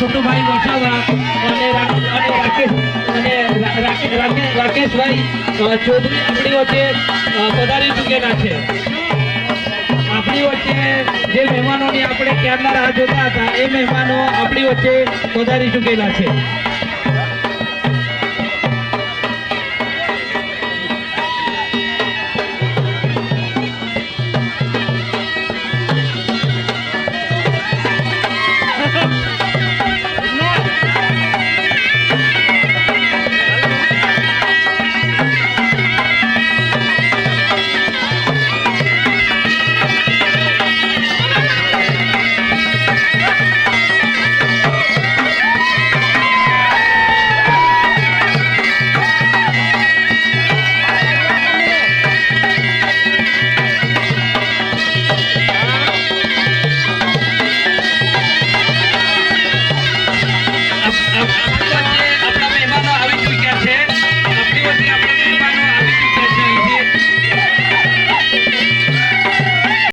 છોટુભાઈ વસાવા અને રાકેશભાઈ ચૌધરી આપણી વચ્ચે પધારી ચૂકેલા છે. આપણી વચ્ચે જે મહેમાનોની આપણે ક્યારના રાહ જોતા હતા, એ મહેમાનો આપણી વચ્ચે પધારી ચૂકેલા છે.